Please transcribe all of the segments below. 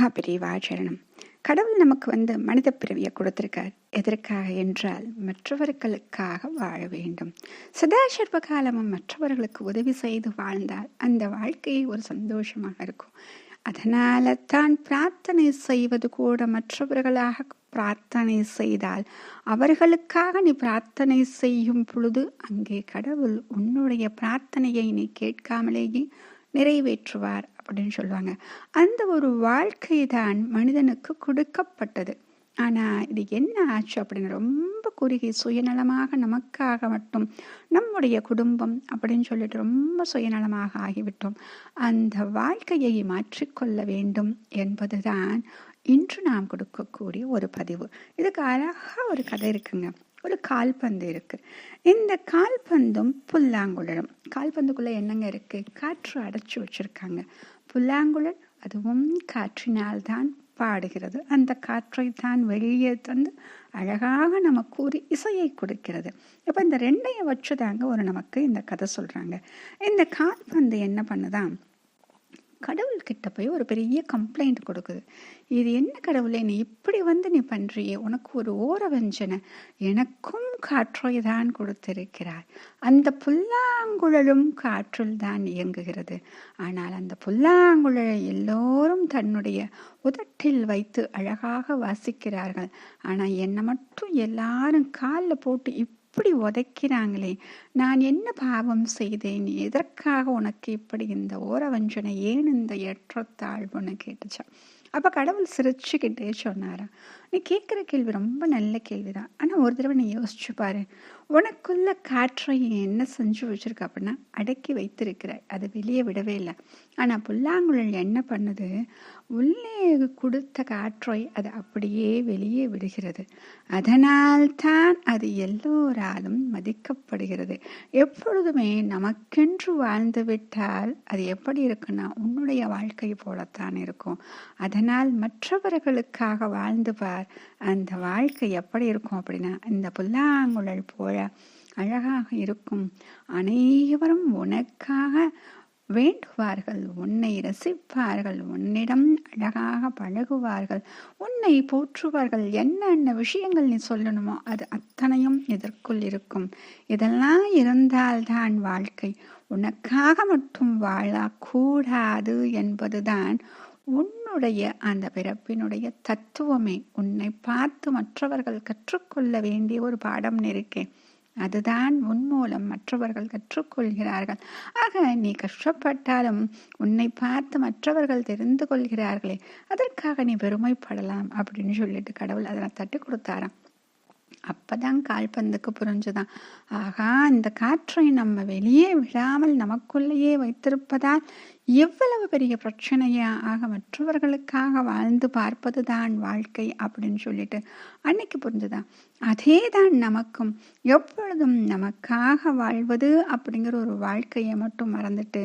மகா பிரிவாச்சரணம் கடவுள் நமக்கு வந்து மனித பிறவியை கொடுத்திருக்கார் எதற்காக என்றால் மற்றவர்களுக்காக வாழ வேண்டும். சதாசர்வ காலமும் மற்றவர்களுக்கு உதவி செய்து வாழ்ந்தால் அந்த வாழ்க்கையை ஒரு சந்தோஷமாக இருக்கும். அதனால தான் பிரார்த்தனை செய்வது கூட மற்றவர்களாக பிரார்த்தனை செய்தால் அவர்களுக்காக நீ பிரார்த்தனை செய்யும் பொழுது அங்கே கடவுள் உன்னுடைய பிரார்த்தனையை நீ கேட்காமலேயே நிறைவேற்றுவார் அப்படின்னு சொல்லுவாங்க. அந்த ஒரு வாழ்க்கை தான் மனிதனுக்கு கொடுக்கப்பட்டது. ஆனால் இது என்ன ஆச்சு அப்படின்னு ரொம்ப குறுகி சுயநலமாக நமக்காக மட்டும் நம்முடைய குடும்பம் அப்படின்னு சொல்லிட்டு ரொம்ப சுயநலமாக ஆகிவிட்டோம். அந்த வாழ்க்கையை மாற்றிக்கொள்ள வேண்டும் என்பதுதான் இன்று நாம் கொடுக்கக்கூடிய ஒரு பதிவு. இதுக்கு அழகாக ஒரு கதை இருக்குங்க. ஒரு கால்பந்து இருக்கு. இந்த கால்பந்தும் புல்லாங்குழலும். கால்பந்துக்குள்ள என்னங்க இருக்கு? காற்று அடைச்சி வச்சிருக்காங்க. புல்லாங்குழல் அதுவும் காற்றினால்தான் பாடுகிறது. அந்த காற்றை தான் வெளியே தந்து அழகாக நமக்கு ஒரு இசையை கொடுக்கிறது. இப்போ இந்த ரெண்டையும் வச்சுதாங்க ஒரு நமக்கு இந்த கதை சொல்கிறாங்க இந்த கால்பந்து என்ன பண்ணுதான்? கடவுள் கிட்ட போய் ஒரு பெரிய கம்ப்ளைண்ட் கொடுக்குது. இது என்ன கடவுளே நீ இப்படி வந்து நீ பண்றியே உனக்கு ஒரு ஓரவஞ்சனை எனக்கும் காற்றை தான் கொடுத்திருக்கிறாய். அந்த புல்லாங்குழலும் காற்றில் தான் இயங்குகிறது. ஆனால் அந்த புல்லாங்குழலை எல்லோரும் தன்னுடைய உதட்டில் வைத்து அழகாக வாசிக்கிறார்கள். ஆனால் என்னை மட்டும் எல்லாரும் காலில் போட்டு இப்படி உதைக்கிறாங்களே. நான் என்ன பாவம் செய்தேன்? எதற்காக உனக்கு இப்படி இந்த ஓரவஞ்சனை? ஏன் இந்த ஏற்றத்தாழ்வுன்னு கேட்டுச்சான் அப்போ கடவுள் சிரிச்சுக்கிட்டே சொன்னாரா? நீ கேட்குற கேள்வி ரொம்ப நல்ல கேள்விதான். ஆனால் ஒரு தடவை நீ யோசிச்சு பாரு. உனக்குள்ள காற்றை என்ன செஞ்சு வச்சிருக்க அப்படின்னா அடக்கி வைத்திருக்கிற. அது வெளியே விடவே இல்லை. ஆனால் புல்லாங்குழல் என்ன பண்ணுது? உள்ளே கொடுத்த காற்றை அது அப்படியே வெளியே விடுகிறது. அதனால் தான் அது எல்லோராலும் மதிக்கப்படுகிறது. எப்பொழுதுமே நமக்கென்று வாழ்ந்து விட்டால் அது எப்படி இருக்குன்னா உன்னுடைய வாழ்க்கை போலத்தான் இருக்கும். அதை அதனால் மற்றவர்களுக்காக வாழ்ந்து பார் அந்த வாழ்க்கை எப்படி இருக்கும் அப்படின்னா இந்த புல்லாங்குழல் போல அழகாக இருக்கும். அனைவரும் உனக்காக வேண்டுவார்கள். உன்னை ரசிப்பார்கள். உன்னிடம் அழகாக பழகுவார்கள். உன்னை போற்றுவார்கள். என்னென்ன விஷயங்கள் நீ சொல்லணுமோ அது அத்தனையும் இதற்குள் இருக்கும். இதெல்லாம் இருந்தால்தான் வாழ்க்கை. உனக்காக மட்டும் வாழக்கூடாது என்பதுதான் உன்னுடைய அந்த பிறப்பினுடைய தத்துவமே உன்னை பார்த்து மற்றவர்கள் கற்றுக்கொள்ள வேண்டிய ஒரு பாடம் இருக்கேன் அதுதான் உன் மூலம் மற்றவர்கள் கற்றுக்கொள்கிறார்கள். ஆக நீ கஷ்டப்பட்டாலும் உன்னை பார்த்து மற்றவர்கள் தெரிந்து கொள்கிறார்களே அதற்காக நீ பெருமைப்படலாம் அப்படின்னு சொல்லிட்டு கடவுள் அதனை தட்டி கொடுத்தாராம். அப்பதான் கால்பந்துக்கு புரிஞ்சுதான். ஆகா இந்த காற்றை நம்ம வெளியே விடாமல் நமக்குள்ளேயே வைத்திருப்பதால் எவ்வளவு பெரிய பிரச்சனையாக ஆக மற்றவர்களுக்காக வாழ்ந்து பார்ப்பது தான் வாழ்க்கை அப்படின்னு சொல்லிட்டு அன்னைக்கு புரிஞ்சுதான் அதே தான் நமக்கும். எப்பொழுதும் நமக்காக வாழ்வது அப்படிங்கிற ஒரு வாழ்க்கையை மட்டும் மறந்துட்டு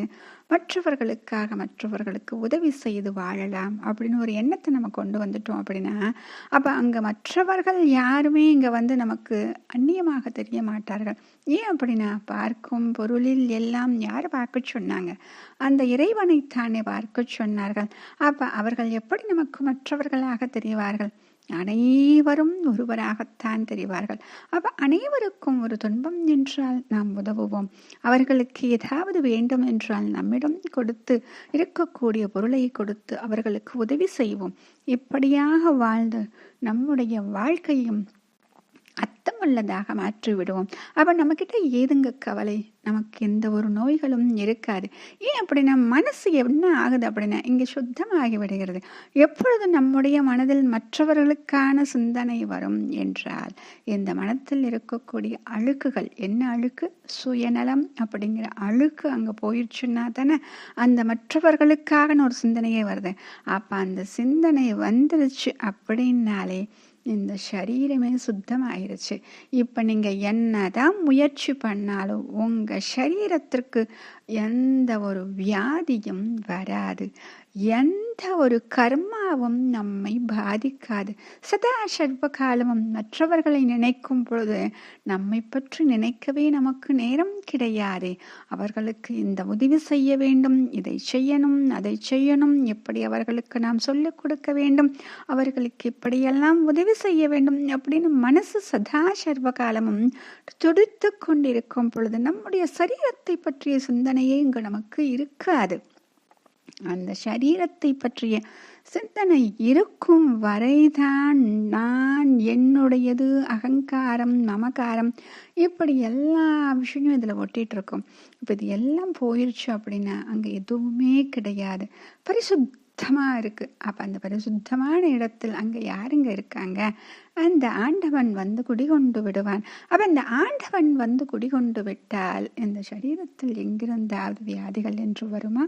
மற்றவர்களுக்காக மற்றவர்களுக்கு உதவி செய்து வாழலாம் அப்படின்னு ஒரு எண்ணத்தை நம்ம கொண்டு வந்துட்டோம் அப்படின்னா அப்போ அங்கே மற்றவர்கள் யாருமே இங்கே வந்து நமக்கு அந்நியமாக தெரிய மாட்டார்கள். ஏன் அப்படின்னா பார்க்கும் பொருளில் எல்லாம் யார் பார்க்க சொன்னாங்க? அந்த இறை இறைவனைத்தானே பார்க்க சொன்னார்கள். அப்ப அவர்கள் எப்படி நமக்கு மற்றவர்களாக தெரிவார்கள்? அனைவரும் ஒருவராகத்தான் தெரிவார்கள். அப்ப அனைவருக்கும் ஒரு துன்பம் என்றால் நாம் உதவுவோம். அவர்களுக்கு ஏதாவது வேண்டும் என்றால் நம்மிடம் கொடுத்து இருக்கக்கூடிய பொருளை கொடுத்து அவர்களுக்கு உதவி செய்வோம். இப்படியாக வாழ்ந்து நம்முடைய வாழ்க்கையும் அர்த்தமுள்ளதாக மாற்றி விடுவோம் நம்மக்கிட்ட ஏதுங்க கவலை? நமக்கு எந்த ஒரு நோய்களும் இருக்காது. ஏன் அப்படின்னா மனசு என்ன ஆகுது அப்படின்னா இங்கே சுத்தமாகி விடுகிறது. எப்பொழுது நம்முடைய மனதில் மற்றவர்களுக்கான சிந்தனை வரும் என்றால் இந்த மனத்தில் இருக்கக்கூடிய அழுக்குகள் என்ன அழுக்கு? சுயநலம் அப்படிங்கிற அழுக்கு அங்கே போயிடுச்சுன்னா தானே அந்த மற்றவர்களுக்கான ஒரு சிந்தனையே வருது. அப்போ அந்த சிந்தனை வந்துருச்சு அப்படின்னாலே இந்த சரீரமே சுத்தமாயிருச்சு. இப்போ நீங்கள் என்னதான் முயற்சி பண்ணாலும் உங்கள் சரீரத்திற்கு எந்த ஒரு வியாதியும் வராது. எந்த ஒரு கர்மாவும் நம்மை பாதிக்காது. சதா சர்வ காலமும் மற்றவர்களை நினைக்கும் பொழுது நம்மை பற்றி நினைக்கவே நமக்கு நேரம் கிடையாது. அவர்களுக்கு இந்த உதவி செய்ய வேண்டும் இதை செய்யணும் அதை செய்யணும் எப்படி அவர்களுக்கு நாம் சொல்லிக் கொடுக்க வேண்டும் அவர்களுக்கு இப்படியெல்லாம் உதவி செய்ய வேண்டும் அப்படின்னு மனசு சதா சர்வ காலமும் துடித்து கொண்டிருக்கும் பொழுது நம்முடைய சரீரத்தை பற்றிய சிந்தனையே இங்கு நமக்கு இருக்காது. அந்த சரீரத்தை பற்றிய சிந்தனை இருக்கும் வரைதான் நான் என்னுடையது அகங்காரம் மமகாரம் இப்படி எல்லா விஷயமும் இதில் ஒட்டிகிட்டு இருக்கும் இப்போ இது எல்லாம் போயிடுச்சு அப்படின்னா அங்கே எதுவுமே கிடையாது. பரிசுத்தமாக இருக்குது அப்போ அந்த பரிசுத்தமான இடத்தில் அங்கே யாருங்க இருக்காங்க? அந்த ஆண்டவன் வந்து குடிகொண்டு விடுவான். அப்போ அந்த ஆண்டவன் வந்து குடிகொண்டு விட்டால் இந்த சரீரத்தில் எங்கிருந்தாவது வியாதிகள் என்று வருமா?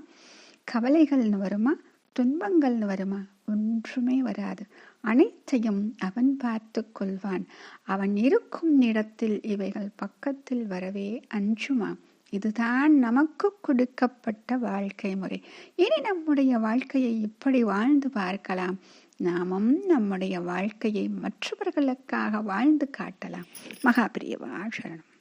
கவலைகள்னு வருமா? துன்பங்கள்னு வருமா? ஒன்றுமே வராது. அனைத்தையும் அவன் பார்த்து கொள்வான். அவன் இருக்கும் இடத்தில் இவைகள் பக்கத்தில் வரவே அஞ்சுமா? இதுதான் நமக்கு கொடுக்கப்பட்ட வாழ்க்கை முறை. இனி நம்முடைய வாழ்க்கையை இப்படி வாழ்ந்து பார்க்கலாம். நாமும் நம்முடைய வாழ்க்கையை மற்றவர்களுக்காக வாழ்ந்து காட்டலாம். மகாபிரியவா சரணம்.